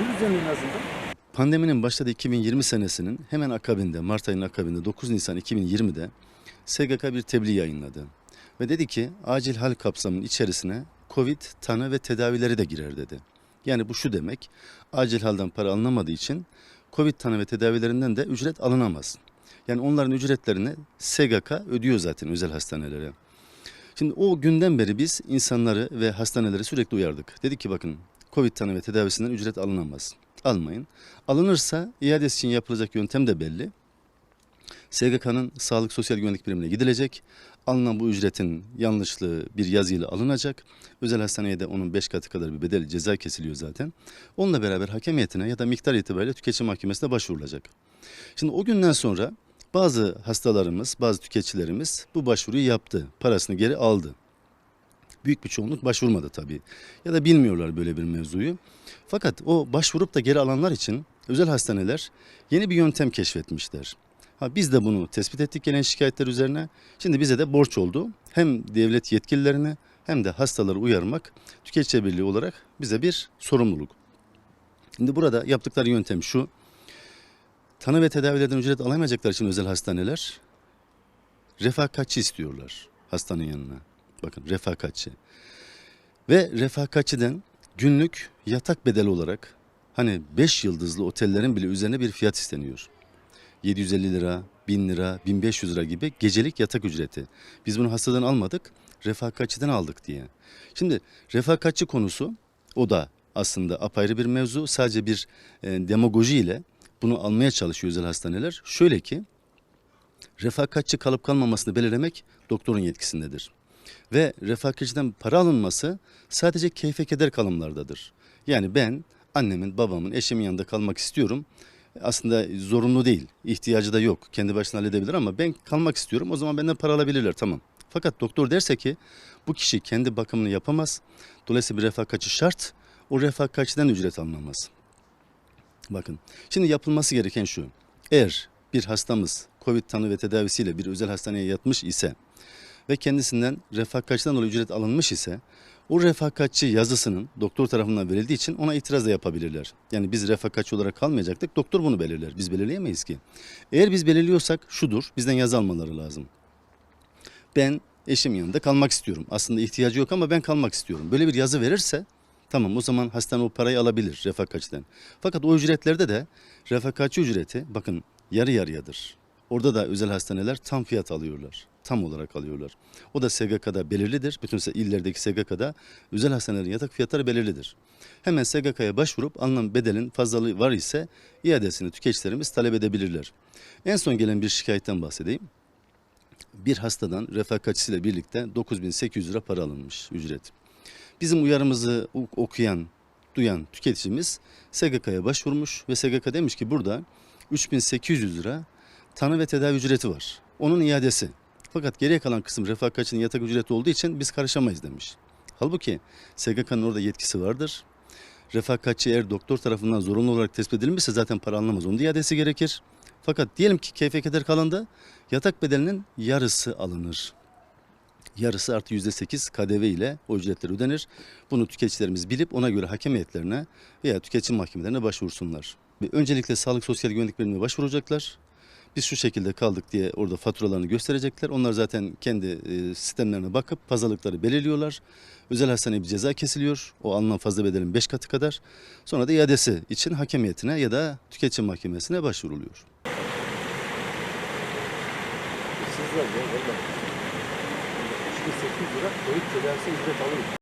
Üzerine en azından. Pandeminin başladığı 2020 senesinin hemen akabinde, Mart ayının akabinde 9 Nisan 2020'de SGK bir tebliğ yayınladı. Ve dedi ki acil hal kapsamının içerisine Covid tanı ve tedavileri de girer dedi. Yani bu şu demek, acil halden para alınamadığı için Covid tanı ve tedavilerinden de ücret alınamaz. Yani onların ücretlerini SGK ödüyor zaten özel hastanelere. Şimdi o günden beri biz insanları ve hastaneleri sürekli uyardık. Dedik ki bakın Covid tanı ve tedavisinden ücret alınamaz. Almayın. Alınırsa iadesi için yapılacak yöntem de belli. SGK'nın Sağlık Sosyal Güvenlik Birimine gidilecek. Alınan bu ücretin yanlışlığı bir yazıyla alınacak. Özel hastaneye de onun 5 katı kadar bir bedel ceza kesiliyor zaten. Onunla beraber hakem heyetine ya da miktar itibariyle tüketici mahkemesine başvurulacak. Şimdi o günden sonra bazı hastalarımız, bazı tüketicilerimiz bu başvuruyu yaptı. Parasını geri aldı. Büyük bir çoğunluk başvurmadı tabii. Ya da bilmiyorlar böyle bir mevzuyu. Fakat o başvurup da geri alanlar için özel hastaneler yeni bir yöntem keşfetmişler. Ha, biz de bunu tespit ettik gelen şikayetler üzerine. Şimdi bize de borç oldu. Hem devlet yetkililerini hem de hastaları uyarmak tüketici birliği olarak bize bir sorumluluk. Şimdi burada yaptıkları yöntem şu. Tanı ve tedavilerden ücret alamayacaklar için özel hastaneler refakatçi istiyorlar hastanın yanına. Bakın refakatçi. Ve refakatçiden günlük yatak bedeli olarak hani 5 yıldızlı otellerin bile üzerine bir fiyat isteniyor. 750 lira, 1000 lira, 1500 lira gibi gecelik yatak ücreti. Biz bunu hastadan almadık, refakatçiden aldık diye. Şimdi refakatçi konusu o da aslında apayrı bir mevzu. Sadece bir e, demagoji ile bunu almaya çalışıyor özel hastaneler. Şöyle ki refakatçi kalıp kalmamasını belirlemek doktorun yetkisindedir. Ve refakatçiden para alınması sadece keyfe keder kalımlardadır. Yani ben annemin, babamın, eşimin yanında kalmak istiyorum. Aslında zorunlu değil, ihtiyacı da yok. Kendi başına halledebilir ama ben kalmak istiyorum. O zaman benden para alabilirler tamam. Fakat doktor derse ki bu kişi kendi bakımını yapamaz. Dolayısıyla bir refakatçi şart. O refakatçiden ücret alınamaz. Bakın şimdi yapılması gereken şu. Eğer bir hastamız Covid tanı ve tedavisiyle bir özel hastaneye yatmış ise ve kendisinden refakatçiden dolayı ücret alınmış ise o refakatçi yazısının doktor tarafından verildiği için ona itiraz da yapabilirler. Yani biz refakatçi olarak kalmayacaktık. Doktor bunu belirler. Biz belirleyemeyiz ki. Eğer biz belirliyorsak şudur. Bizden yazı almaları lazım. Ben eşim yanında kalmak istiyorum. Aslında ihtiyacı yok ama ben kalmak istiyorum. Böyle bir yazı verirse tamam o zaman hastane o parayı alabilir refakatçiden. Fakat o ücretlerde de refakatçi ücreti bakın yarı yarıyadır. Orada da özel hastaneler tam fiyat alıyorlar. Tam olarak alıyorlar. O da SGK'da belirlidir. Bütün illerdeki SGK'da özel hastanelerin yatak fiyatları belirlidir. Hemen SGK'ya başvurup alınan bedelin fazlalığı var ise iadesini tüketicilerimiz talep edebilirler. En son gelen bir şikayetten bahsedeyim. Bir hastadan refakatçisiyle birlikte 9800 lira para alınmış ücret. Bizim uyarımızı ok- okuyan, duyan tüketicimiz SGK'ya başvurmuş ve SGK demiş ki burada 3800 lira tanı ve tedavi ücreti var. Onun iadesi. Fakat geriye kalan kısım refakatçinin yatak ücreti olduğu için biz karışamayız demiş. Halbuki SGK'nın orada yetkisi vardır. Refakatçi eğer doktor tarafından zorunlu olarak tespit edilmişse zaten para alınamaz. Onun iadesi gerekir. Fakat diyelim ki keyfe keder yatak bedelinin yarısı alınır. Yarısı artı yüzde sekiz KDV ile o ücretler ödenir. Bunu tüketicilerimiz bilip ona göre hakem heyetlerine veya tüketici mahkemelerine başvursunlar. Öncelikle Sağlık Sosyal Güvenlik Birimine başvuracaklar. Biz şu şekilde kaldık diye orada faturalarını gösterecekler. Onlar zaten kendi e, sistemlerine bakıp pazarlıkları belirliyorlar. Özel hastaneye bir ceza kesiliyor. O alınan fazla bedelin 5 katı kadar. Sonra da iadesi için hakem heyetine ya da tüketici mahkemesine başvuruluyor. Sizler ya valla. 3800 lira Covid tedavisi ücret alırım.